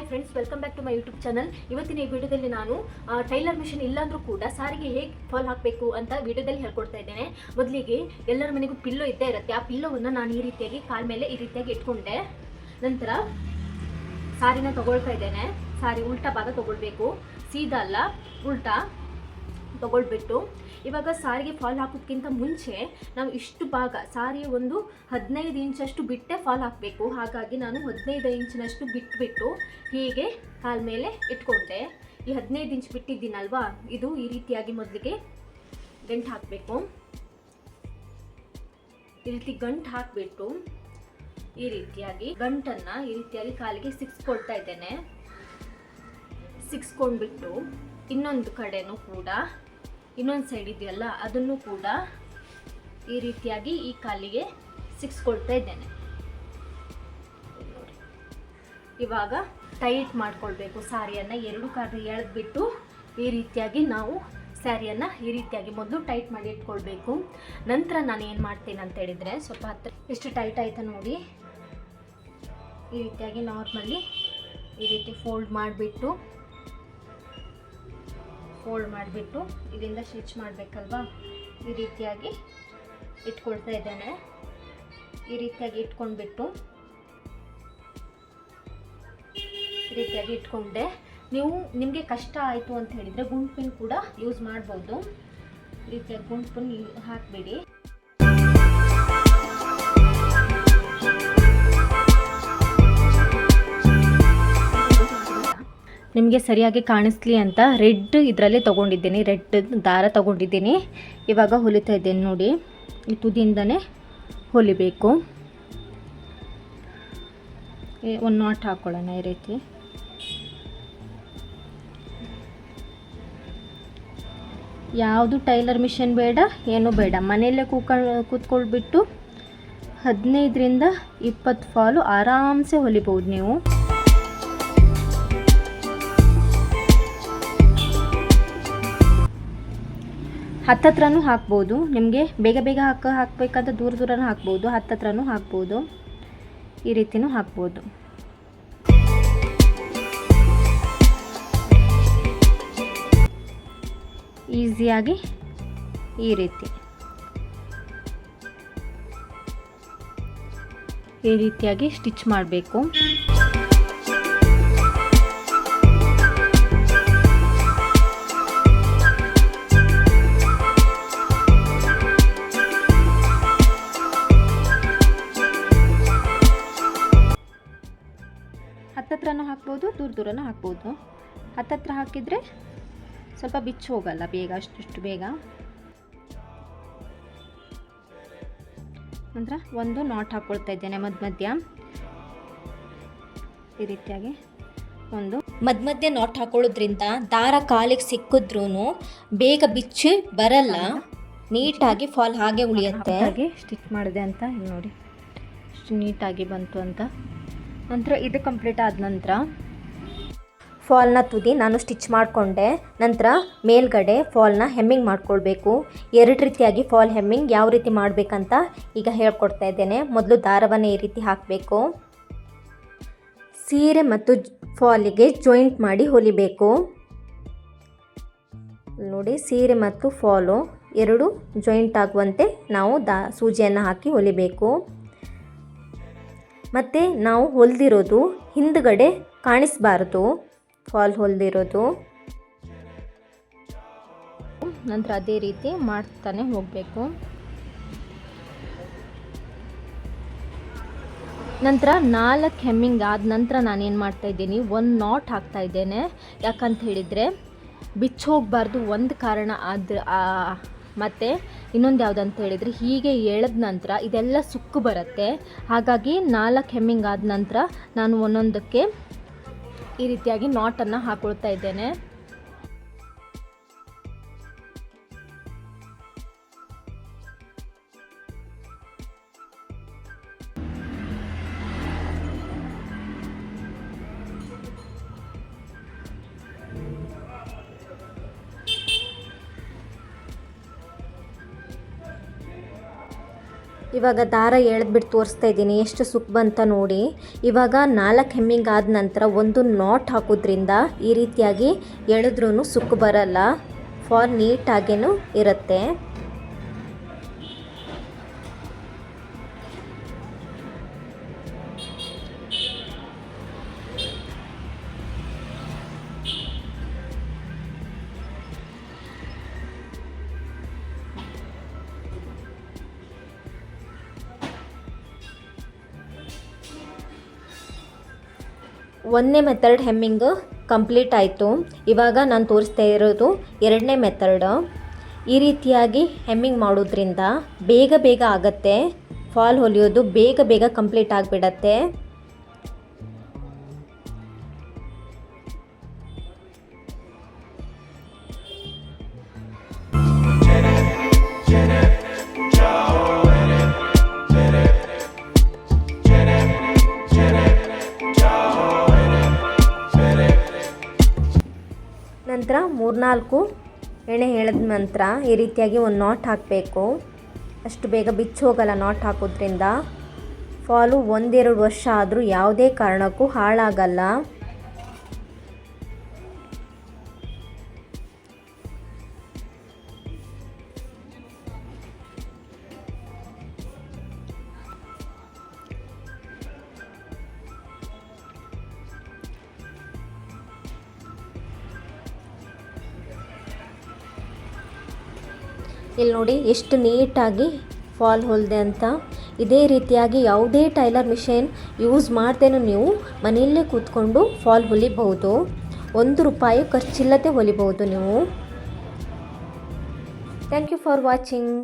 Hi friends welcome back to my YouTube channel ಇವತ್ತಿನ ಈ ವಿಡಿಯೋದಲ್ಲಿ ನಾನು ಟೈಲರ್ ಮಿಷಿನ್ ಇಲ್ಲಾಂದ್ರೂ ಕೂಡ ಸಾರಿಗೆ ಹೇಗೆ ಫಾಲ್ ಹಾಕಬೇಕು ಅಂತ ವಿಡಿಯೋದಲ್ಲಿ ಹೇಳ್ಕೊಡ್ತಾ ಇದ್ದೇನೆ. ಮೊದಲಿಗೆ ಎಲ್ಲರ ಮನೆಗೂ ಪಿಲ್ಲೋ ಇದ್ದೇ ಇರುತ್ತೆ. ಆ ಪಿಲ್ಲೋವನ್ನು ನಾನು ಈ ರೀತಿಯಾಗಿ ಕಾಲ ಮೇಲೆ ಈ ರೀತಿಯಾಗಿ ಇಟ್ಕೊಂಡೆ. ನಂತರ ಸಾರಿನ ತಗೊಳ್ತಾ ಇದ್ದೇನೆ. ಸಾರಿ ಉಲ್ಟಾ ಭಾಗ ತಗೊಳ್ಬೇಕು. ಸೀದಾ ಅಲ್ಲ, ಉಲ್ಟಾ ತಗೊಳ್ಬಿಟ್ಟು ಇವಾಗ ಸಾರಿಗೆ ಫಾಲ್ ಹಾಕೋದ್ಕಿಂತ ಮುಂಚೆ ನಾವು ಇಷ್ಟು ಭಾಗ ಸಾರಿಯ ಒಂದು ಹದಿನೈದು ಇಂಚಷ್ಟು ಬಿಟ್ಟೆ ಫಾಲ್ ಹಾಕಬೇಕು. ಹಾಗಾಗಿ ನಾನು ಹದಿನೈದು ಇಂಚಿನಷ್ಟು ಬಿಟ್ಬಿಟ್ಟು ಹೀಗೆ ಕಾಲ ಮೇಲೆ ಇಟ್ಕೊಂಡೆ. ಈ ಹದಿನೈದು ಇಂಚ್ ಬಿಟ್ಟಿದ್ದೀನಲ್ವಾ? ಇದು ಈ ರೀತಿಯಾಗಿ ಮೊದಲಿಗೆ ಗಂಟು ಹಾಕಬೇಕು. ಈ ರೀತಿ ಗಂಟು ಹಾಕಿಬಿಟ್ಟು ಈ ರೀತಿಯಾಗಿ ಗಂಟನ್ನು ಈ ರೀತಿಯಾಗಿ ಕಾಲಿಗೆ ಸಿಕ್ಸ್ಕೊಳ್ತಾ ಇದ್ದೇನೆ. ಸಿಕ್ಸ್ಕೊಂಡ್ಬಿಟ್ಟು ಇನ್ನೊಂದು ಕಡೆನೂ ಕೂಡ ಇನ್ನೊಂದು ಸೈಡ್ ಇದೆಯಲ್ಲ, ಅದನ್ನು ಕೂಡ ಈ ರೀತಿಯಾಗಿ ಈ ಕಾಲಿಗೆ ಸಿಕ್ಸ್ಕೊಳ್ತಾ ಇದ್ದೇನೆ. ಇವಾಗ ಟೈಟ್ ಮಾಡ್ಕೊಳ್ಬೇಕು ಸ್ಯಾರಿಯನ್ನು ಎರಡು ಕಾಲು ಎಳೆದ್ಬಿಟ್ಟು ಈ ರೀತಿಯಾಗಿ ನಾವು ಸ್ಯಾರಿಯನ್ನು ಈ ರೀತಿಯಾಗಿ ಮೊದಲು ಟೈಟ್ ಮಾಡಿ ಇಟ್ಕೊಳ್ಬೇಕು ನಂತರ ನಾನು ಏನು ಮಾಡ್ತೀನಿ ಅಂತ ಹೇಳಿದರೆ, ಸ್ವಲ್ಪ ಹತ್ರ ಎಷ್ಟು ಟೈಟ್ ಆಯ್ತ ನೋಡಿ, ಈ ರೀತಿಯಾಗಿ ನಾರ್ಮಲಿ ಈ ರೀತಿ ಫೋಲ್ಡ್ ಮಾಡಿಬಿಟ್ಟು ಫೋಲ್ಡ್ ಮಾಡಿಬಿಟ್ಟು ಇದರಿಂದ ಸ್ಟಿಚ್ ಮಾಡಬೇಕಲ್ವಾ? ಈ ರೀತಿಯಾಗಿ ಇಟ್ಕೊಳ್ತಾ ಇದ್ದೇನೆ. ಈ ರೀತಿಯಾಗಿ ಇಟ್ಕೊಂಡ್ಬಿಟ್ಟು ಈ ರೀತಿಯಾಗಿ ಇಟ್ಕೊಂಡೆ. ನೀವು ನಿಮಗೆ ಕಷ್ಟ ಆಯಿತು ಅಂತ ಹೇಳಿದರೆ ಗುಂಡು ಪಿನ್ ಕೂಡ ಯೂಸ್ ಮಾಡ್ಬೋದು. ಈ ರೀತಿಯಾಗಿ ಗುಂಡು ಪಿನ್ ಹಾಕಬೇಡಿ. ನಿಮಗೆ ಸರಿಯಾಗಿ ಕಾಣಿಸ್ಲಿ ಅಂತ ರೆಡ್ ಇದರಲ್ಲೇ ತೊಗೊಂಡಿದ್ದೀನಿ, ರೆಡ್ ದಾರ ತೊಗೊಂಡಿದ್ದೀನಿ. ಇವಾಗ ಹೊಲಿತಾ ಇದ್ದೇನೆ ನೋಡಿ, ಈ ತುದಿಯಿಂದನೇ ಹೊಲಿಬೇಕು. ಒಂದು ನಾಟ್ ಹಾಕ್ಕೊಳ್ಳೋಣ ಈ ರೀತಿ. ಯಾವುದು ಟೈಲರ್ ಮಿಷನ್ ಬೇಡ, ಏನೂ ಬೇಡ. ಮನೆಯಲ್ಲೇ ಕೂಕ, ಕೂತ್ಕೊಳ್ಬಿಟ್ಟು ಹದಿನೈದರಿಂದ ಇಪ್ಪತ್ತು ಫಾಲು ಆರಾಮ್ಸೆ ಹೊಲಿಬೋದು ನೀವು. ಹತ್ತತ್ರನೂ ಹಾಕ್ಬೋದು. ನಿಮಗೆ ಬೇಗ ಬೇಗ ಹಾಕ ಹಾಕಬೇಕಾದ ದೂರ ದೂರನೂ ಹಾಕ್ಬೋದು. ಹತ್ತತ್ರನೂ ಹಾಕ್ಬೋದು. ಈ ರೀತಿಯೂ ಹಾಕ್ಬೋದು. ಈಸಿಯಾಗಿ ಈ ರೀತಿ. ಈ ರೀತಿಯಾಗಿ ಸ್ಟಿಚ್ ಮಾಡಬೇಕು. ದೂರ ದೂರನೂ ಹಾಕ್ಬೋದು. ಹತ್ತತ್ರ ಹಾಕಿದರೆ ಸ್ವಲ್ಪ ಬಿಚ್ಚು ಹೋಗಲ್ಲ ಬೇಗ ಅಷ್ಟು ಬೇಗ. ನಂತರ ಒಂದು ನಾಟ್ ಹಾಕ್ಕೊಳ್ತಾ ಇದ್ದೇನೆ ಮಧ್ಯ ಮಧ್ಯ. ಈ ರೀತಿಯಾಗಿ ಒಂದು ಮಧ್ಯ ಮಧ್ಯೆ ನಾಟ್ ಹಾಕೊಳ್ಳೋದ್ರಿಂದ ದಾರ ಕಾಲಿಗೆ ಸಿಕ್ಕಿದ್ರೂ ಬೇಗ ಬಿಚ್ಚಿ ಬರಲ್ಲ. ನೀಟಾಗಿ ಫಾಲ್ ಹಾಗೆ ಉಳಿಯುತ್ತೆ. ಹಾಗೆ ಸ್ಟಿಚ್ ಮಾಡಿದೆ ಅಂತ ನೋಡಿ. ಇಷ್ಟು ನೀಟಾಗಿ ಬಂತು ಅಂತ. ನಂತರ ಇದು ಕಂಪ್ಲೀಟ್ ಆದ ನಂತರ ಫಾಲ್ನ ತುದಿ ನಾನು ಸ್ಟಿಚ್ ಮಾಡಿಕೊಂಡೆ. ನಂತರ ಮೇಲ್ಗಡೆ ಫಾಲ್ನ ಹೆಮ್ಮಿಂಗ್ ಮಾಡಿಕೊಳ್ಬೇಕು. ಎರಡು ರೀತಿಯಾಗಿ ಫಾಲ್ ಹೆಮ್ಮಿಂಗ್ ಯಾವ ರೀತಿ ಮಾಡಬೇಕಂತ ಈಗ ಹೇಳ್ಕೊಡ್ತಾ ಇದ್ದೇನೆ. ಮೊದಲು ದಾರವನ್ನು ಈ ರೀತಿ ಹಾಕಬೇಕು. ಸೀರೆ ಮತ್ತು ಫಾಲಿಗೆ ಜಾಯಿಂಟ್ ಮಾಡಿ ಹೊಲಿಬೇಕು. ನೋಡಿ, ಸೀರೆ ಮತ್ತು ಫಾಲು ಎರಡು ಜಾಯಿಂಟ್ ಆಗುವಂತೆ ನಾವು ದಾ ಸೂಜಿಯನ್ನು ಹಾಕಿ ಹೊಲಿಬೇಕು. ಮತ್ತು ನಾವು ಹೊಲಿದಿರೋದು ಹಿಂದುಗಡೆ ಕಾಣಿಸಬಾರ್ದು. ಫಾಲ್ ಹೊಲ್ದಿರೋದು. ನಂತರ ಅದೇ ರೀತಿ ಮಾಡ್ತಾನೆ ಹೋಗಬೇಕು. ನಂತರ ನಾಲ್ಕು ಹೆಮ್ಮಿಂಗ್ ಆದ ನಂತರ ನಾನೇನು ಮಾಡ್ತಾ ಇದ್ದೀನಿ, ಒಂದು ನಾಟ್ ಹಾಕ್ತಾ ಇದ್ದೇನೆ. ಯಾಕಂತ ಹೇಳಿದರೆ ಬಿಚ್ಚೋಗಬಾರ್ದು ಒಂದು ಕಾರಣ ಆದ ಮತ್ತು ಇನ್ನೊಂದು ಯಾವುದಂತ ಹೇಳಿದರೆ, ಹೀಗೆ ಎಳೆದ ನಂತರ ಇದೆಲ್ಲ ಸುಕ್ಕು ಬರುತ್ತೆ. ಹಾಗಾಗಿ ನಾಲ್ಕು ಹೆಮ್ಮಿಂಗ್ ಆದ ನಂತರ ನಾನು ಒಂದೊಂದಕ್ಕೆ ಈ ರೀತಿಯಾಗಿ ನಾಟನ್ನು ಹಾಕೊಳ್ತಾ ಇದ್ದೇನೆ. ಇವಾಗ ದಾರ ಎಳೆದ್ಬಿಟ್ಟು ತೋರಿಸ್ತಾ ಇದ್ದೀನಿ. ಎಷ್ಟು ಸುಖ ಬಂತ ನೋಡಿ. ಇವಾಗ ನಾಲ್ಕು ಹೆಮ್ಮಿಂಗ್ ಆದ ನಂತರ ಒಂದು ನಾಟ್ ಹಾಕೋದ್ರಿಂದ ಈ ರೀತಿಯಾಗಿ ಎಳೆದ್ರೂ ಸುಕ್ಕು ಬರಲ್ಲ. ಫಾರ್ ನೀಟಾಗೇನು ಇರುತ್ತೆ. ಒಂದನೇ ಮೆಥಡ್ ಹೆಮ್ಮಿಂಗ್ ಕಂಪ್ಲೀಟ್ ಆಯಿತು. ಇವಾಗ ನಾನು ತೋರಿಸ್ತಾ ಇರೋದು ಎರಡನೇ ಮೆಥಡ್ ಈ ರೀತಿಯಾಗಿ ಹೆಮ್ಮಿಂಗ್ ಮಾಡೋದ್ರಿಂದ ಬೇಗ ಬೇಗ ಆಗತ್ತೆ. ಫಾಲ್ ಹೊಲಿಯೋದು ಬೇಗ ಬೇಗ ಕಂಪ್ಲೀಟ್ ಆಗಿಬಿಡತ್ತೆ. ನಂತರ ಮೂರ್ನಾಲ್ಕು ಎಣೆ ಹೇಳಿದ ನಂತರ ಈ ರೀತಿಯಾಗಿ ಒಂದು ನಾಟ್ ಹಾಕಬೇಕು. ಅಷ್ಟು ಬೇಗ ಬಿಚ್ಚೋಗಲ್ಲ ನಾಟ್ ಹಾಕೋದ್ರಿಂದ. ಫಾಲು ಒಂದೆರಡು ವರ್ಷ ಆದರೂ ಯಾವುದೇ ಕಾರಣಕ್ಕೂ ಹಾಳಾಗಲ್ಲ. ಇಲ್ಲಿ ನೋಡಿ ಎಷ್ಟು ನೀಟಾಗಿ ಫಾಲ್ ಹೊಲಿದೆ ಅಂತ. ಇದೇ ರೀತಿಯಾಗಿ ಯಾವುದೇ ಟೈಲರ್ ಮಿಷಿನ್ ಯೂಸ್ ಮಾಡ್ದೇನೂ ನೀವು ಮನೆಯಲ್ಲೇ ಕೂತ್ಕೊಂಡು ಫಾಲ್ ಹೊಲಿಬಹುದು. ಒಂದು ರೂಪಾಯಿ ಖರ್ಚಿಲ್ಲದೆ ಹೊಲಿಬಹುದು ನೀವು. Thank you for watching.